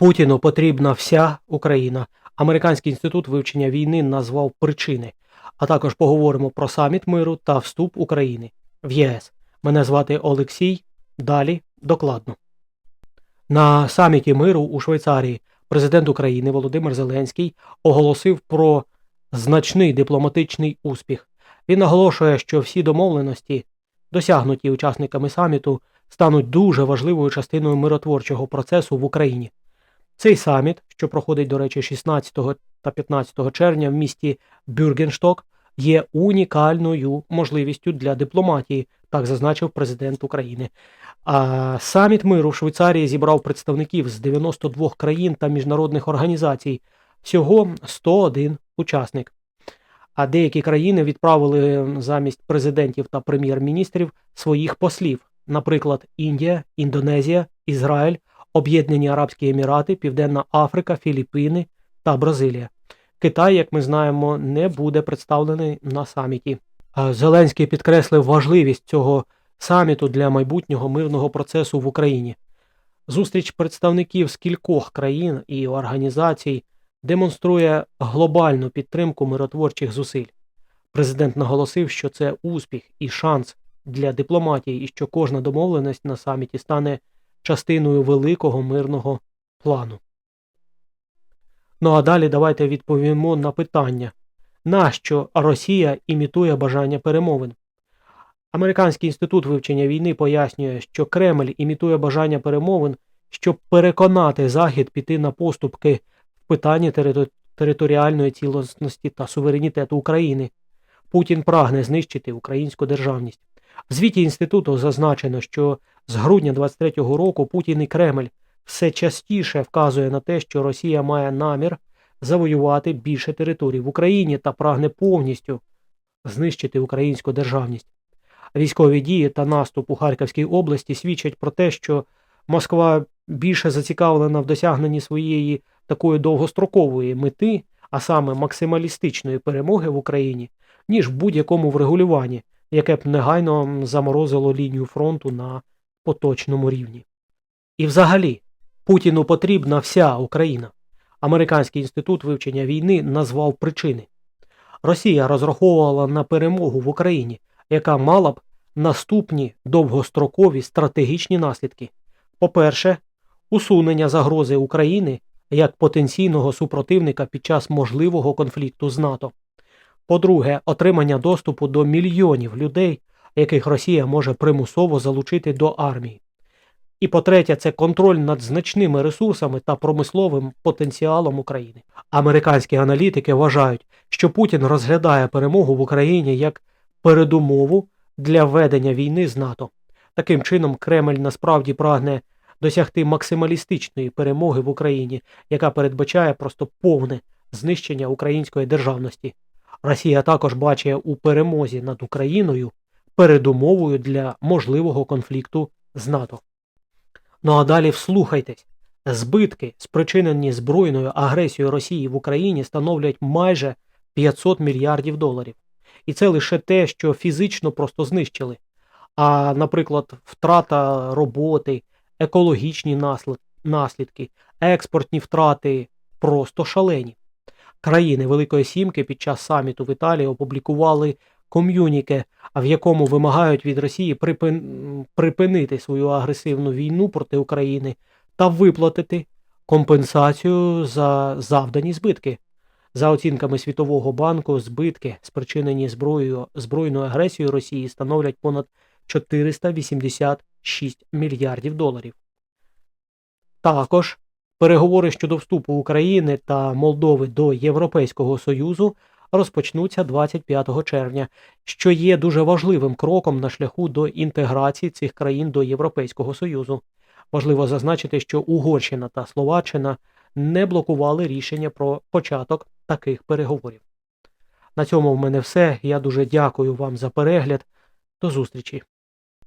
Путіну потрібна вся Україна. Американський інститут вивчення війни назвав причини. А також поговоримо про саміт миру та вступ України в ЄС. Мене звати Олексій. Далі докладно. На саміті миру у Швейцарії президент України Володимир Зеленський оголосив про значний дипломатичний успіх. Він наголошує, що всі домовленості, досягнуті учасниками саміту, стануть дуже важливою частиною миротворчого процесу в Україні. Цей саміт, що проходить, до речі, 16 та 15 червня в місті Бюргеншток, є унікальною можливістю для дипломатії, так зазначив президент України. А саміт миру в Швейцарії зібрав представників з 92 країн та міжнародних організацій, всього 101 учасник. А деякі країни відправили замість президентів та прем'єр-міністрів своїх послів, наприклад, Індія, Індонезія, Ізраїль, Об'єднані Арабські Емірати, Південна Африка, Філіппіни та Бразилія. Китай, як ми знаємо, не буде представлений на саміті. Зеленський підкреслив важливість цього саміту для майбутнього мирного процесу в Україні. Зустріч представників з кількох країн і організацій демонструє глобальну підтримку миротворчих зусиль. Президент наголосив, що це успіх і шанс для дипломатії, і що кожна домовленість на саміті стане частиною великого мирного плану. Ну а далі давайте відповімо на питання, нащо Росія імітує бажання перемовин. Американський інститут вивчення війни пояснює, що Кремль імітує бажання перемовин, щоб переконати Захід піти на поступки в питанні територ- територіальної цілісності та суверенітету України. Путін прагне знищити українську державність. В звіті інституту зазначено, що з грудня 23-го року Путін і Кремль все частіше вказує на те, що Росія має намір завоювати більше територій в Україні та прагне повністю знищити українську державність. Військові дії та наступ у Харківській області свідчать про те, що Москва більше зацікавлена в досягненні своєї такої довгострокової мети, а саме максималістичної перемоги в Україні, ніж в будь-якому врегулюванні, яке б негайно заморозило лінію фронту на поточному рівні. І взагалі, Путіну потрібна вся Україна. Американський інститут вивчення війни назвав причини. Росія розраховувала на перемогу в Україні, яка мала б наступні довгострокові стратегічні наслідки. По-перше, усунення загрози України як потенційного супротивника під час можливого конфлікту з НАТО. По-друге, отримання доступу до мільйонів людей, яких Росія може примусово залучити до армії. І по-третє, це контроль над значними ресурсами та промисловим потенціалом України. Американські аналітики вважають, що Путін розглядає перемогу в Україні як передумову для ведення війни з НАТО. Таким чином, Кремль насправді прагне досягти максималістичної перемоги в Україні, яка передбачає просто повне знищення української державності. Росія також бачить у перемозі над Україною передумовою для можливого конфлікту з НАТО. Ну а далі вслухайтесь. Збитки, спричинені збройною агресією Росії в Україні, становлять майже 500 мільярдів доларів. І це лише те, що фізично просто знищили. А, наприклад, втрата роботи, екологічні наслідки, експортні втрати просто шалені. Країни Великої Сімки під час саміту в Італії опублікували ком'юніке, в якому вимагають від Росії припин... припинити свою агресивну війну проти України та виплатити компенсацію за завдані збитки. За оцінками Світового банку, збитки, спричинені зброєю збройною агресією Росії, становлять понад 486 мільярдів доларів. Також переговори щодо вступу України та Молдови до Європейського Союзу розпочнуться 25 червня, що є дуже важливим кроком на шляху до інтеграції цих країн до Європейського Союзу. Важливо зазначити, що Угорщина та Словаччина не блокували рішення про початок таких переговорів. На цьому в мене все. Я дуже дякую вам за перегляд. До зустрічі!